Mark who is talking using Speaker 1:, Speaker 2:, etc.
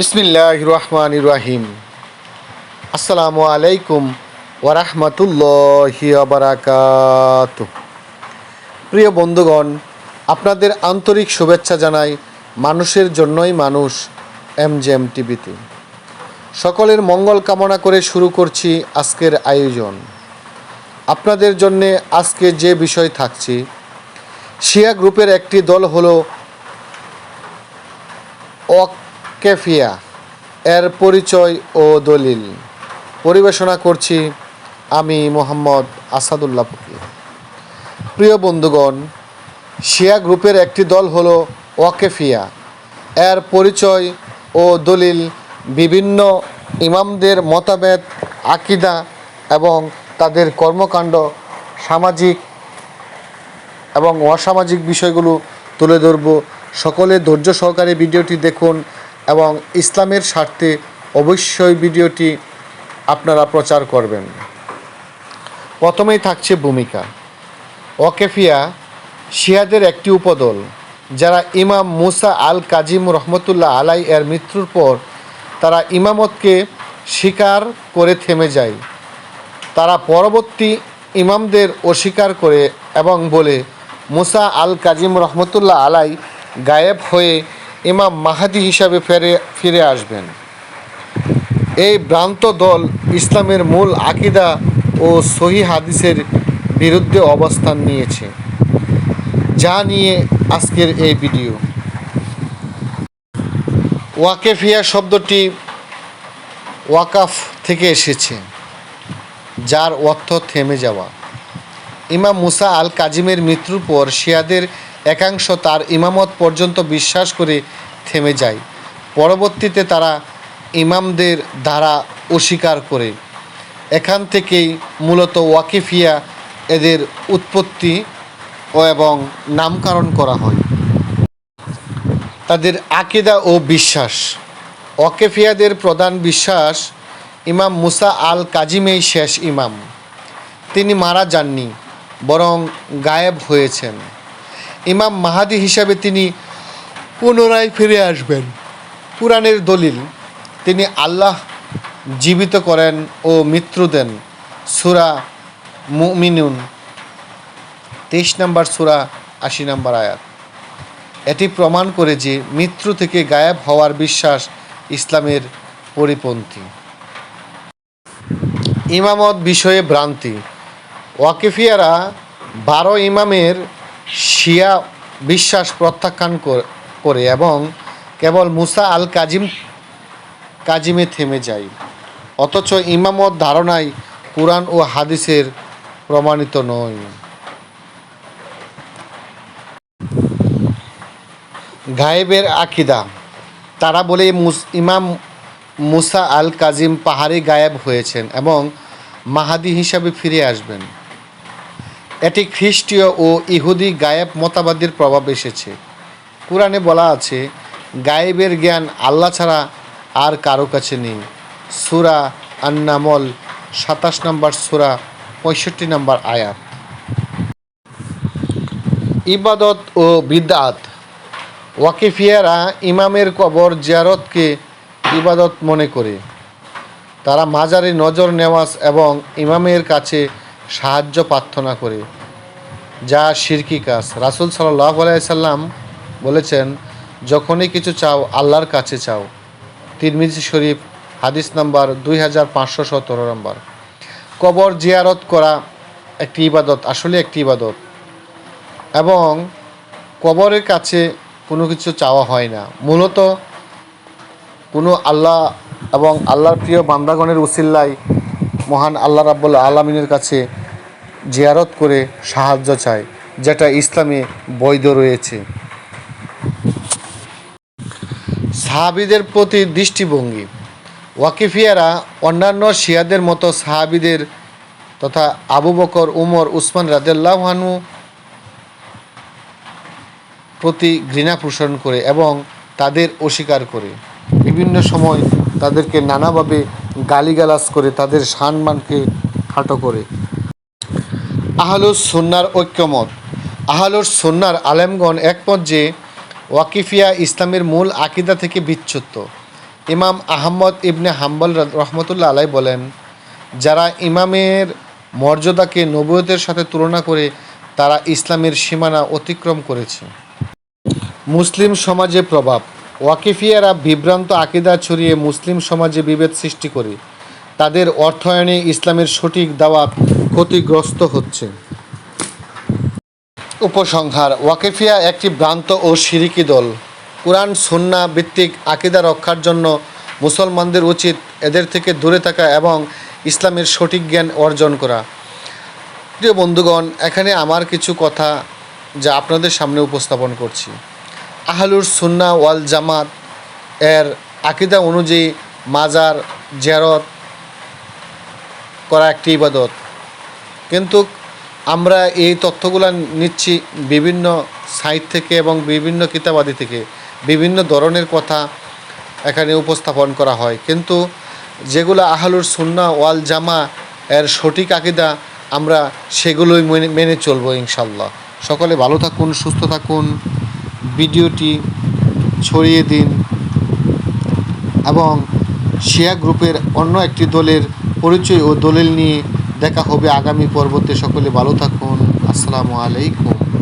Speaker 1: বিসমিল্লাহ রহমান রাহিম। আসসালামু আলাইকুম ওরহমতুল্লাহি বারাকাত প্রিয় বন্ধুগণ, আপনাদের আন্তরিক শুভেচ্ছা জানাই মানুষের জন্যই মানুষ এম জে এম টিভিতে। সকলের মঙ্গল কামনা করে শুরু করছি আজকের আয়োজন। আপনাদের জন্যে আজকে যে বিষয় থাকছে, শিয়া গ্রুপের একটি দল হলো অকেফিয়া এর পরিচয় ও দলিল। পরিবেশনা করছি আমি মোহাম্মদ আসাদুল্লাহ প্রিয় বন্ধুগণ, শিয়া গ্রুপের একটি দল হলো ওয়াকেফিয়া। এর পরিচয় ও দলিল বিভিন্ন ইমামদের মতাবেত আকিদা এবং তাদের কর্মকাণ্ড, সামাজিক এবং অসামাজিক বিষয়গুলো তুলে ধরব। সকলে ধৈর্য সহকারে ভিডিওটি দেখুন। এবং ইসলামের স্বার্থে অবশ্যই ভিডিওটি আপনারা প্রচার করবেন। প্রথমেই থাকছে ভূমিকা। ওয়াকেফিয়া শিয়াদের একটি উপদল, যারা ইমাম মুসা আল কাজিম রহমতুল্লাহ আলাই এর মৃত্যুর পর তারা ইমামতকে স্বীকার করে থেমে যায়। তারা পরবর্তী ইমামদের অস্বীকার করে এবং বলে, মুসা আল কাজিম রহমতুল্লাহ আলাই গায়েব হয়ে ইমাম মাহাদি হিসাবে ফিরে ফিরে আসবেন। এই ভ্রান্ত দল ইসলামের মূল আকিদা ও সহি হাদিসের বিরুদ্ধে অবস্থান নিয়েছে। যা নিয়ে আজকের এই ভিডিও। ওয়াকেফিয়া শব্দটি ওয়াকাফ থেকে এসেছে, যার অর্থ থেমে যাওয়া। ইমাম মুসা আল কাজিমের মৃত্যুর পর শিয়াদের একাংশ তার ইমামত পর্যন্ত বিশ্বাস করে থেমে যায়। পরবর্তীতে তারা ইমামদের দ্বারা অস্বীকার করে। এখান থেকেই মূলত ওয়াকিফিয়া এদের উৎপত্তি ও এবং নামকরণ করা হয়। তাদের আকিদা ও বিশ্বাস। ওয়াকেফিয়াদের প্রধান বিশ্বাস ইমাম মুসা আল কাজিমেই শেষ ইমাম। তিনি মারা যাননি, বরং গায়েব হয়েছেন। ইমাম মাহাদি হিসাবে তিনি পুনরায় ফিরে আসবেন। কোরআনের দলিল, তিনি আল্লাহ জীবিত করেন ও মৃত্যু দেন। সুরা মুমিনুন, তেইশ নম্বর সুরা, আশি নম্বর আয়াত। এটি প্রমাণ করে যে মৃত্যু থেকে গায়েব হওয়ার বিশ্বাস ইসলামের পরিপন্থী। ইমামত বিষয়ে ভ্রান্তি। ওয়াকিফিয়ারা বারো ইমামের শিয়া বিশ্বাস প্রত্যাখ্যান করে এবং কেবল মুসা আল কাজিম কাজিমে থেমে যায়। অথচ ইমামত ধারণায় কোরআন ও হাদিসের প্রমাণিত নয়। গায়েবের আকিদা, তারা বলে ইমাম মুসা আল কাজিম পাহাড়ি গায়েব হয়েছেন এবং মাহাদি হিসাবে ফিরে আসবেন। এটি খ্রিস্টীয় ও ইহুদি গায়েব মতবাদের প্রভাব এসেছে। কোরআনে বলা আছে, গায়েবের জ্ঞান আল্লাহ ছাড়া আর কারও কাছে নেই। সুরা আন্নামল, সাতাশ নম্বর সুরা, পঁয়ষট্টি নম্বর আয়াত। ইবাদত ও বিদাত ওয়াকিফিয়ারা ইমামের কবর জিয়ারতকে ইবাদত মনে করে। তারা মাজারে নজর নেওয়াজ এবং ইমামের কাছে সাহায্য প্রার্থনা করে। যা শিরকি কাজ। রাসুল আলাইসাল্লাম বলেছেন, যখনই কিছু চাও, আল্লাহর কাছে চাও। তিরমিজি শরীফ, হাদিস নাম্বার দুই হাজার পাঁচশো সতেরো নম্বর। কবর জিয়ারত করা একটি ইবাদত, আসলে একটি ইবাদত। এবং কবরের কাছে কোনো কিছু চাওয়া হয় না। মূলত কোনো আল্লাহ এবং আল্লাহর প্রিয় বান্দাগণের উসিল্লায় মহান আল্লাহ রাব্বুল আলমিনের কাছে জিয়ারত করে সাহায্য চায়, যেটা ইসলামে বৈধ রয়েছে। সাহাবিদের প্রতি দৃষ্টিভঙ্গি। ওয়াকিফিয়ারা অন্যান্য শিয়াদের মতো সাহাবিদের তথা আবু বকর, উমর, উসমান রাদেল্লাহানু প্রতি ঘৃণা পোষণ করে এবং তাদের অস্বীকার করে। বিভিন্ন সময় তাদেরকে নানাভাবে গালিগালাজ করে, তাদের সম্মানকে খাটো করে। আহলুস সুন্নার ঐক্যমত। আহলুস সুন্নার আলেমগণ একমত যে ওয়াকিফিয়া ইসলামের মূল আকিদা থেকে বিচ্যুত। ইমাম আহম্মদ ইবনে হাম্বল রহমতুল্লাহ আলাই বলেন, যারা ইমামের মর্যাদাকে নবুয়তের সাথে তুলনা করে তারা ইসলামের সীমানা অতিক্রম করেছে। মুসলিম সমাজে প্রভাব। ওয়াকিফিয়ারা বিভ্রান্ত আকিদা ছড়িয়ে মুসলিম সমাজে বিভেদ সৃষ্টি করে। তাদের অর্থায়নে ইসলামের সঠিক দাওয়াত ক্ষতিগ্রস্ত হচ্ছে। উপসংহার, ওয়াকিফিয়া একটি ভ্রান্ত ও সিরিকি দল। কোরআন, সুন্না ভিত্তিক আকিদা রক্ষার জন্য মুসলমানদের উচিত এদের থেকে দূরে থাকা এবং ইসলামের সঠিক জ্ঞান অর্জন করা। প্রিয় বন্ধুগণ, এখানে আমার কিছু কথা যা আপনাদের সামনে উপস্থাপন করছি। আহলুর সুন্না ওয়াল জামাত এর আকিদা অনুযায়ী মাজার জেরত করা একটি ইবাদত। কিন্তু আমরা এই তথ্যগুলো নিচ্ছি বিভিন্ন সাইট থেকে এবং বিভিন্ন কিতাবাদি থেকে, বিভিন্ন ধরনের কথা এখানে উপস্থাপন করা হয়। কিন্তু যেগুলো আহলুর সুন্না ওয়াল জামা এর সঠিক আকিদা আমরা সেগুলোই মেনে চলবো ইনশাল্লাহ সকলে ভালো থাকুন, সুস্থ থাকুন, ভিডিওটি ছড়িয়ে দিন এবং শিয়া গ্রুপের অন্য একটি দলের পরিচয় ও দলিল নিয়ে দেখা হবে আগামী পর্বতে। সকলে ভালো থাকুন। আসসালামু আলাইকুম।